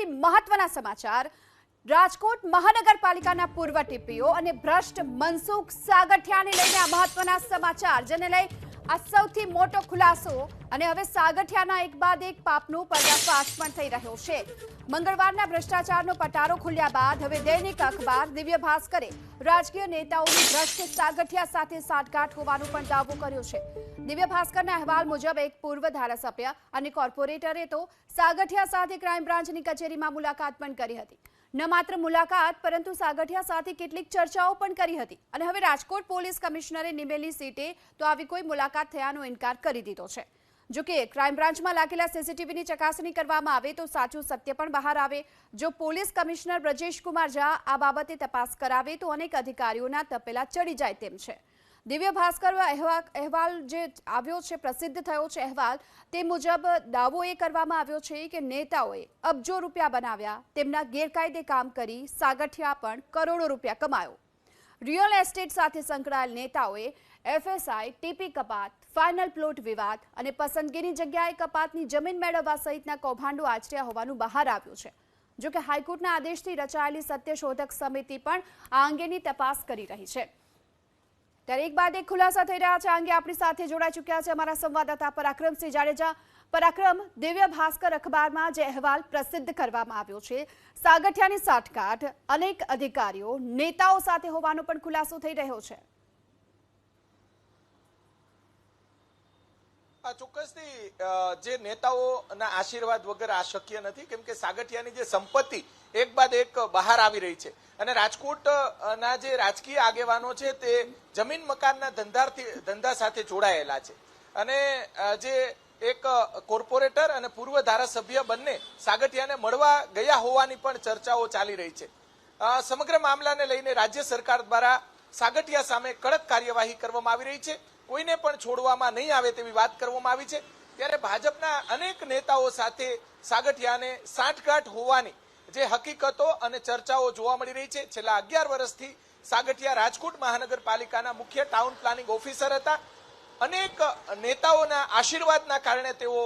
સૌથી મહત્વના સમાચાર, રાજકોટ મહાનગરપાલિકાના પૂર્વ ટીપીઓ અને ભ્રષ્ટ મનસુખ સાગઠિયાને લઈને આ મહત્વના સમાચાર, જેને લઈ આ સૌથી મોટો ખુલાસો અને હવે સાગઠિયાના એક બાદ એક પાપનો પર્દાફાશ પણ થઈ રહ્યો છે. મંગળવારના ભ્રષ્ટાચારનો પટારો ખુલ્યા બાદ હવે દૈનિક અખબાર દિવ્ય ભાસ્કરે રાજકીય નેતાઓની ભ્રષ્ટ સાગઠિયા સાથે સાઠગાંઠ હોવાનો પણ દાવો કર્યો છે. દિવ્ય ભાસ્કરના અહેવાલ મુજબ એક પૂર્વ ધારાસભ્ય અને કોર્પોરેટરે તો સાગઠિયા સાથે ક્રાઇમ બ્રાન્ચની કચેરીમાં મુલાકાત પણ કરી હતી. ન માત્ર મુલાકાત, પરંતુ સાગઠિયા સાથે કેટલીક ચર્ચાઓ પણ કરી હતી. અને હવે રાજકોટ પોલીસ કમિશનરે નિમેલી સીટે તો આવી કોઈ મુલાકાત થયાનો ઇનકાર કરી દીધો છે. જો કે ક્રાઇમ બ્રાન્ચમાં લાગેલા સીસીટીવીની ચકાસણી કરવામાં આવે તો સાચું સત્ય પણ બહાર આવે. જો પોલીસ કમિશનર બ્રજેશ કુમાર ઝા આ બાબતે તપાસ કરાવે તો અનેક અધિકારીઓના તપેલા ચડી જાય તેમ છે. દિવ્ય ભાસ્કર અહેવાલ જે આવ્યો છે, પ્રસિદ્ધ થયો છે અહેવાલ, તે મુજબ દાવો એ કરવામાં આવ્યો છે કે નેતાઓએ અબજો રૂપિયા બનાવ્યા, તેમના ગેરકાયદે કામ કરી સાગઠિયા પણ કરોડો રૂપિયા કમાયો. રિયલ એસ્ટેટ સાથે સંકળાયેલ નેતાઓએ એફએસઆઈ ટીપી કપાત, ફાઇનલ પ્લોટ વિવાદ અને પસંદગીની જગ્યાએ કપાતની જમીન મેળવવા સહિતના કૌભાંડો આચર્યા હોવાનું બહાર આવ્યું છે. જોકે હાઈકોર્ટના આદેશથી રચાયેલી સત્યશોધક સમિતિ પણ આ અંગેની તપાસ કરી રહી છે. ત્યારે એક બાદ એક ખુલાસા થઈ રહ્યા છે. અંગે આપણી સાથે જોડાઈ ચૂક્યા છે અમારા સંવાદદાતા પરાક્રમસિંહ જાડેજા. પરાક્રમ, દિવ્ય ભાસ્કર અખબારમાં જે અહેવાલ પ્રસિદ્ધ કરવામાં આવ્યો છે. સાગઠિયાની સાઠગાંઠ, અનેક અધિકારીઓ, નેતાઓ સાથે હોવાનો પણ ખુલાસો થઈ રહ્યો છે. ચોક્કસથી જે નેતાઓના આશીર્વાદ વગર આ શક્ય નથી, કેમ કે સાગઠિયાની જે સંપત્તિ એક બાદ એક બહાર આવી રહી છે. અને રાજકોટ ના જે રાજકીય આગેવાનો છે, તે જમીન મકાનના ધંધાથી ધંધા સાથે જોડાયેલા છે. અને જે એક કોર્પોરેટર અને પૂર્વ ધારાસભ્ય બંને સાગઠિયાને મળવા ગયા હોવાની પણ ચર્ચાઓ ચાલી રહી છે. સમગ્ર મામલાને લઈને રાજ્ય સરકાર દ્વારા સાગઠિયા સામે કડક કાર્યવાહી કરવામાં આવી રહી છે. કોઈને પણ છોડવામાં નહીં આવે તેવી વાત કરવામાં આવી છે. ત્યારે ભાજપના અનેક નેતાઓ સાથે સાગઠિયાને સાંઠગાંઠ હોવાની જે હકીકતો અને ચર્ચાઓ જોવા મળી રહી છે. છેલ્લા અગિયાર વર્ષથી સાગઠિયા રાજકોટ મહાનગરપાલિકાના મુખ્ય ટાઉન પ્લાનિંગ ઓફિસર હતા. અનેક નેતાઓના આશીર્વાદના કારણે તેઓ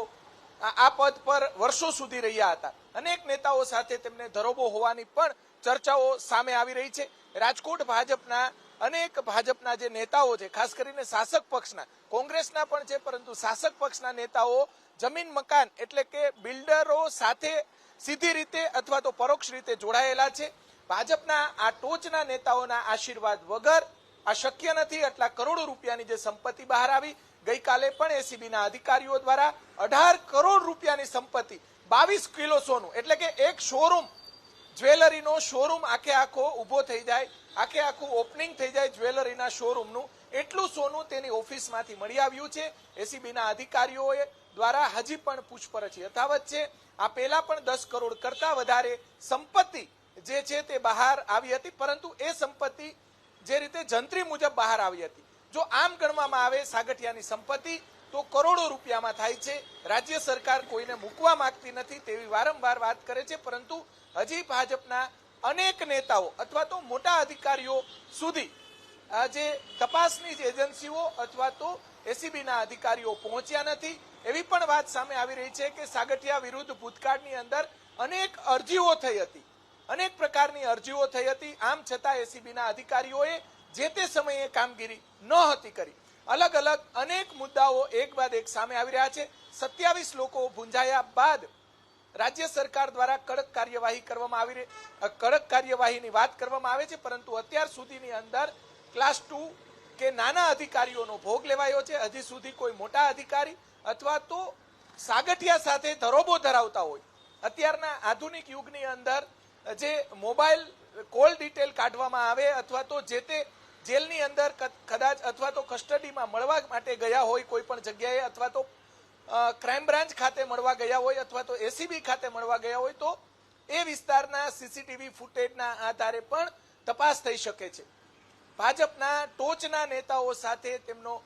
આ પદ પર વર્ષો સુધી રહ્યા હતા. અનેક નેતાઓ સાથે તેમને ધરોબો હોવાની પણ ચર્ચાઓ સામે આવી રહી છે. રાજકોટ ભાજપના અનેક ભાજપના જે નેતાઓ છે, ખાસ કરીને શાસક પક્ષના, કોંગ્રેસના પણ છે, પરંતુ શાસક પક્ષના નેતાઓ જમીન મકાન એટલે કે બિલ્ડરો સાથે સીધી રીતે અથવા તો પરોક્ષ રીતે જોડાયેલા છે. ભાજપના આ ટોચના નેતાઓના આશીર્વાદ વગર આ શક્ય નથી. આટલા કરોડો રૂપિયાની જે સંપત્તિ બહાર આવી, ગઈકાલે પણ એસીબીના અધિકારીઓ દ્વારા અઢાર કરોડ રૂપિયાની સંપત્તિ, બાવીસ કિલો સોનું, એટલે કે એક શોરૂમ, જ્વેલરીનો શોરૂમ આખે આખો ઊભો થઈ જાય. આખે આખું ઓપનિંગ થઈ જાય જ્વેલરીના શોરૂમનું એટલું સોનું તેની ઓફિસમાંથી મળી આવ્યું છે. એસીબીના અધિકારીઓએ દ્વારા હજી પણ પૂછપરછ યથાવત છે. આ પહેલા પણ દસ કરોડ કરતા વધારે સંપત્તિ જે છે તે બહાર આવી હતી, પરંતુ એ સંપત્તિ જે રીતે જંત્રી મુજબ બહાર આવી હતી. જો આમ ગણવામાં આવે સાગઠિયાની સંપત્તિ, તો કરોડો રૂપિયામાં થાય છે. રાજ્ય સરકાર કોઈને મૂકવા માંગતી નથી તેવી વારંવાર વાત કરે છે, પરંતુ હજી ભાજપના અનેક નેતાઓ અથવા તો મોટા અધિકારીઓ સુધી આ જે તપાસની જે એજન્સીઓ અથવા તો એસીબીના અધિકારીઓ પહોંચ્યા નથી. એવી પણ વાત સામે આવી રહી છે કે સાગઠિયા વિરુદ્ધ ભૂતકાળની અંદર અનેક અરજીઓ થઈ હતી. અનેક પ્રકારની અરજીઓ થઈ હતી. આમ છતાં એસીબીના અધિકારીઓએ જે તે સમયે કામગીરી ન હતી કરી. અલગ અલગ અનેક મુદ્દાઓ એક બાદ એક સામે આવી રહ્યા છે. સત્યાવીસ લોકો ભૂંજાયા બાદ રાજ્ય સરકાર દ્વારા કડક કાર્યવાહી કરવામાં આવી કડક કાર્યવાહીની વાત કરવામાં આવે છે, પરંતુ અત્યાર સુધીની અંદર ક્લાસ ટુ કે નાના અધિકારીઓનો ભોગ લેવાયો છે. હજી સુધી કોઈ મોટા અધિકારી અથવા તો સાગઠિયા સાથે ધરોબો ધરાવતા હોય. અત્યારના આધુનિક યુગની અંદર જે મોબાઈલ કોલ ડિટેલ કાઢવામાં આવે અથવા તો જે તે જેલની અંદર કદાચ અથવા તો કસ્ટડીમાં મળવા માટે ગયા હોય કોઈ પણ જગ્યાએ અથવા તો ક્રાઇમ બ્રાન્ચ ખાતે મળવા ગયા હોય અથવા તો એસીબી ખાતે મળવા ગયા હોય તો એ વિસ્તારના સીસીટીવી ફૂટેજના આધારે પણ તપાસ થઈ શકે છે. ભાજપના ટોચના નેતાઓ સાથે તેમનો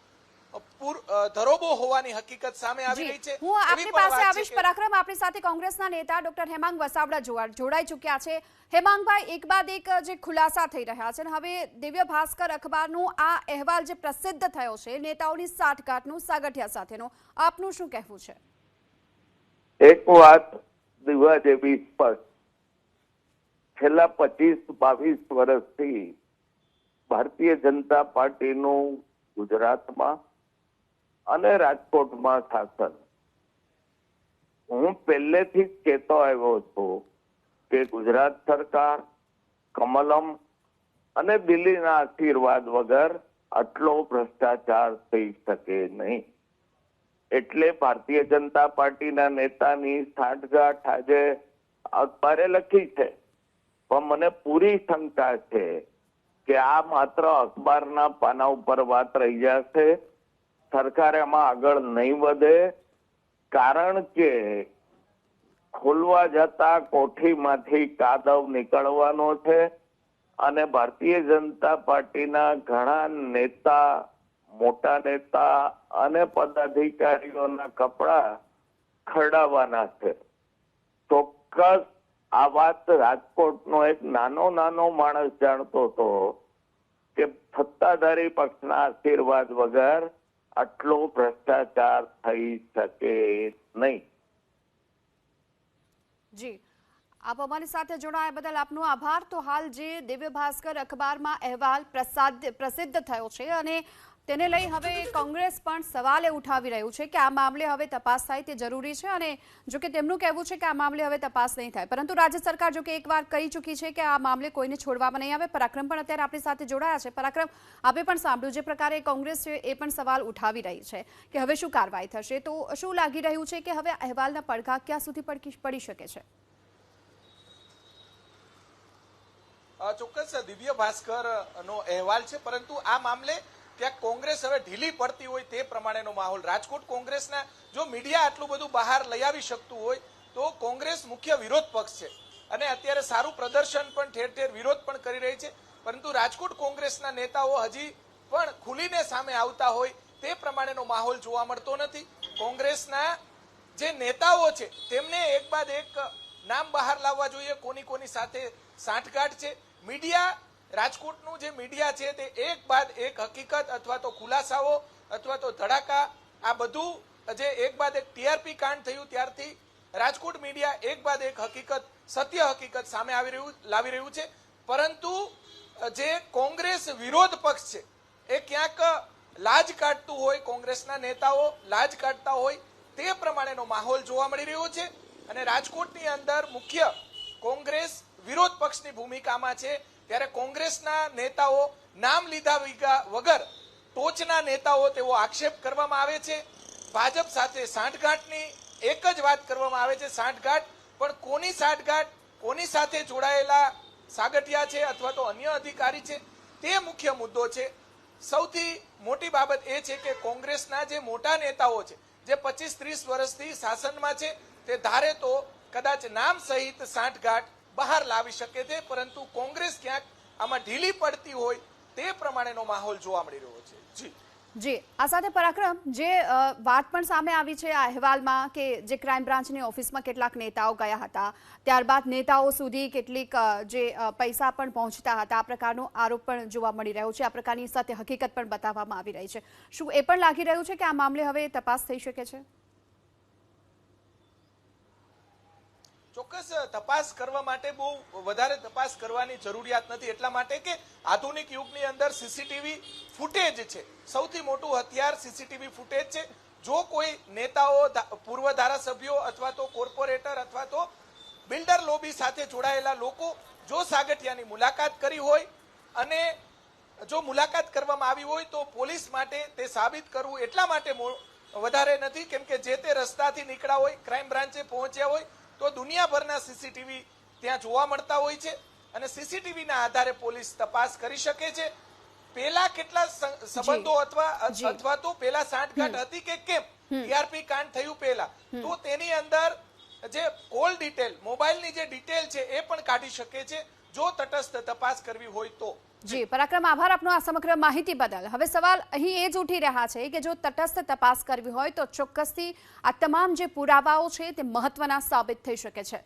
ધરોબો હોવાની હકીકત સામે આવી રહી છે. હું આપની પાસે આવીશ પરાક્રમ. આપણી સાથે કોંગ્રેસના નેતા ડોક્ટર હેમાંગ વસાવડા જોડાઈ ચૂક્યા છે. હેમાંગભાઈ એક બાદ એક જે ખુલાસા થઈ રહ્યા છે હવે દિવ્ય ભાસ્કર અખબારનું આ અહેવાલ જે પ્રસિદ્ધ થયો છે નેતાઓની સાઠગાંઠનું સાગઠિયા સાથેનો. આપનું શું કહેવું છે? એક વાત દિવા સ્પષ્ટ છેલ્લા પચીસ બાવીસ વર્ષથી ભારતીય જનતા પાર્ટીનું ગુજરાતમાં અને રાજકોટમાં શાસન. હું પહેલેથી કહેતો આવ્યો છું કે ગુજરાત સરકાર, કમલમ અને દિલ્હીના આશીર્વાદ વગર આટલો ભ્રષ્ટાચાર થઈ શકે નહીં. એટલે ભારતીય જનતા પાર્ટીના નેતાની સાંઠગાંઠ આજે અખબારે લખી છે. પણ મને પૂરી શંકા છે કે આ માત્ર અખબારના પાના ઉપર વાત રહી જશે સરકાર એમાં આગળ નહીં વધે, કારણ કે ખોલવા જતા કોઠીમાંથી કાદવ નીકળવાનો છે અને ભારતીય જનતા પાર્ટીના ઘણા નેતા, મોટા નેતા અને પદાધિકારીઓના કપડા ખરડાવવાના છે. ચોક્કસ આ વાત રાજકોટનો એક નાનો નાનો માણસ જાણતો હતો કે સત્તાધારી પક્ષના આશીર્વાદ વગર આટલો ભ્રષ્ટાચાર થઈ શકે નહીં. જી. આપ અમારી સાથે જોડાયા બદલ આપનો આભાર. તો હાલ જે દિવ્ય ભાસ્કર અખબારમાં અહેવાલ પ્રસાદ પ્રસિદ્ધ થયો છે અને તેને લઈ હવે કોંગ્રેસ પણ સવાલે ઉઠાવી રહ્યું છે કે આ મામલે હવે તપાસ થાય તે જરૂરી છે અને જો કે તેમનું કહેવું છે કે આ મામલે હવે તપાસ નહીં થાય. પરંતુ રાજ્ય સરકાર જો કે એકવાર કહી ચૂકી છે કે આ મામલે કોઈને છોડવામાં નહીં આવે. પરાક્રમ પણ અત્યારે આપણી સાથે જોડાયા છે. પરાક્રમ આપે પણ સાંભળ્યું જે પ્રકારે કોંગ્રેસ છે એ પણ સવાલ ઉઠાવી રહી છે કે હવે શું કાર્યવાહી થશે. તો શું લાગી રહ્યું છે કે હવે અહેવાલના પડઘા ક્યાં સુધી પડી શકે છે? ચોક્કસ, દિવ્ય ભાસ્કર નો અહેવાલ છે. પરંતુ આ મામલે ક્યાંક કોંગ્રેસ હવે ઢીલી પડતી હોય તે પ્રમાણેનો માહોલ. રાજકોટ કોંગ્રેસના જો મીડિયા આટલું બધું બહાર લઈ આવી શકતું હોય, તો કોંગ્રેસ મુખ્ય વિરોધ પક્ષ છે. અને અત્યારે સારું પ્રદર્શન પણ ઠેર ઠેર વિરોધ પણ કરી રહી છે. પરંતુ રાજકોટ કોંગ્રેસના નેતાઓ હજી પણ ખુલીને સામે આવતા હોય તે પ્રમાણેનો માહોલ જોવા મળતો નથી. કોંગ્રેસના જે નેતાઓ છે, તેમને એક બાદ એક નામ બહાર લાવવા જોઈએ. કોની કોની સાથે સાંઠગાંઠ છે. મીડિયા રાજકોટનું જે મીડિયા છે તે એક બાદ એક હકીકત અથવા તો ખુલાસાઓ અથવા તો ધડાકા, આ બધું જે એક બાદ એક ટીઆરપી કાંડ થયું ત્યારથી રાજકોટ મીડિયા એક બાદ એક હકીકત, સત્ય હકીકત સામે આવી રહ્યું, લાવી રહ્યું છે. પરંતુ જે કોંગ્રેસ વિરોધ પક્ષ છે, એ ક્યાંક લાજ કાઢતું હોય, કોંગ્રેસના નેતાઓ લાજ કાઢતા હોય, તે પ્રમાણેનો માહોલ જોવા મળી રહ્યો છે. અને રાજકોટની અંદર મુખ્ય કોંગ્રેસ વિરોધ પક્ષની ભૂમિકામાં છે ત્યારે કોંગ્રેસના નેતાઓ નામ લીધા વિગા- વગર ટોચના નેતાઓ તેવો આક્ષેપ કરવામાં આવે છે. ભાજપ સાથે સાંઠગાંઠની એક જ વાત કરવામાં આવે છે. સાંઠગાંઠ પણ કોની સાંઠગાંઠ, કોની સાથે જોડાયેલા સાગઠિયા છે અથવા તો અન્ય અધિકારી છે તે મુખ્ય મુદ્દો છે. સૌથી મોટી બાબત એ છે કે કોંગ્રેસના જે મોટા નેતાઓ છે, જે પચીસ ત્રીસ વર્ષથી શાસનમાં છે, તે ધારે તો કદાચ નામ સહિત સાંઠગાંઠ બહાર લાવી શકે છે, પરંતુ કોંગ્રેસ ક્યાંક આમાં ઢીલી પડતી હોય તે પ્રમાણેનો માહોલ જોવા મળી રહ્યો છે. જી. જી, આ સાથે પરાક્રમ, જે વાત પણ સામે આવી છે આ અહેવાલમાં કે જે ક્રાઇમ બ્રાન્ચની ઓફિસમાં કેટલાક નેતાઓ ગયા હતા, ત્યારબાદ નેતાઓ સુધી કેટલીક જે પૈસા પણ પહોંચતા હતા, આ પ્રકારનો આરોપ પણ જોવા મળી રહ્યો છે, આ પ્રકારની સાથે હકીકત પણ બતાવવામાં આવી રહી છે. શું એ પણ લાગી રહ્યું છે કે આ મામલે હવે તપાસ થઈ શકે છે? ચોક્કસ તપાસ કરવા માટે બહુ વધારે તપાસ કરવાની જરૂરિયાત નથી. એટલા માટે કે આધુનિક યુગની અંદર સીસીટીવી ફૂટેજ છે. સૌથી મોટું હથિયાર સીસીટીવી ફૂટેજ છે. જો કોઈ નેતાઓ પૂર્વ ધારાસભ્યો અથવા તો કોર્પોરેટર અથવા તો બિલ્ડર લોબી સાથે જોડાયેલા લોકો જો સાગઠિયાની મુલાકાત કરી હોય અને જો મુલાકાત કરવામાં આવી હોય તો પોલીસ માટે તે સાબિત કરવું એટલા માટે વધારે નથી. કેમ કે જે તે રસ્તાથી નીકળ્યા હોય, ક્રાઇમ બ્રાન્ચે પહોંચ્યા હોય તો દુનિયાભરના સીસીટીવી ત્યાં જોવા મળતા હોય છે અને સીસીટીવીના આધારે પોલીસ તપાસ કરી શકે છે. પેલા કેટલા સંબંધો અથવા અથવા તો પેલા સાંઠગાંઠ હતી કે કેમ? ટીઆરપી કાંડ થયું પેલા તો તેની અંદર જે કોલ ડિટેલ મોબાઈલની જે ડિટેલ છે એ પણ કાઢી શકે છે. જો તટસ્થ તપાસ કરવી હોય તો. જી, પરાક્રમ આભાર આપનો આ સમગ્ર માહિતી બદલ. હવે સવાલ અહીં એ જ ઉઠી રહ્યા છે કે જો તટસ્થ તપાસ કરવી હોય તો ચોક્કસથી આ તમામ જે પુરાવાઓ છે તે મહત્વના સાબિત થઈ શકે છે.